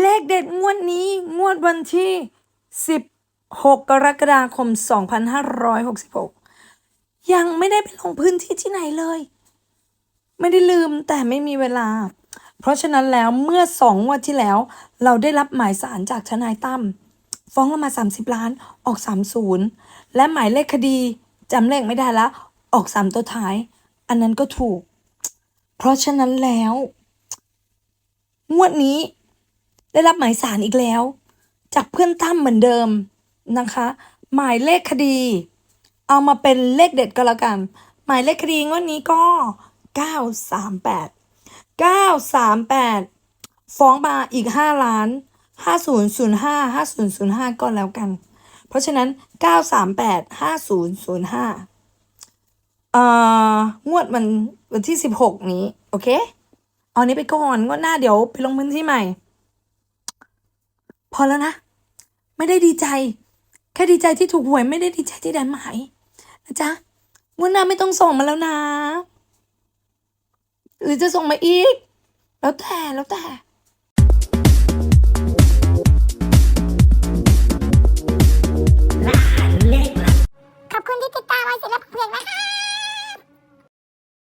เลขเด็ดงวดนี้งวดวันที่ 16 กรกฎาคม 2566 ยังไม่ได้ไปลงพื้นที่ที่ไหนเลย ไม่ได้ลืมแต่ไม่มีเวลา เพราะฉะนั้นแล้วเมื่อสองงวดที่แล้ว เราได้รับหมายสารจากทนายตั้มฟ้องเรามา 30 ล้านออก 30 และหมายเลขคดีจำเลขไม่ได้ละออก 3 ตัวท้าย อันนั้นก็ถูก เพราะฉะนั้นแล้ว งวดนี้ ได้รับหมายสารอีกแล้ว จากเพื่อนตั้มเหมือนเดิมนะคะ หมายเลขคดี เอามาเป็นเลขเด็ดก็แล้วกัน หมายเลขคดีงวดนี้ก็ 938 938 ฟ้องมาอีก 5 ล้าน 5005 5005 ก็แล้วกัน เพราะฉะนั้น 938 5005 เอ่อ งวดวันวันที่ 16 นี้ โอเค เอานี้ไปก่อน งวดหน้าเดี๋ยวไปลงพื้นที่ใหม่ อแล้วนะ ไม่ได้ดีใจ แค่ดีใจที่ถูกหวยไม่ได้ดีใจที่ได้หมายนะจ๊ะงวดหน้าไม่ต้องส่งมาแล้วนะ หรือจะส่งมาอีก แล้วแต่แล้วแต่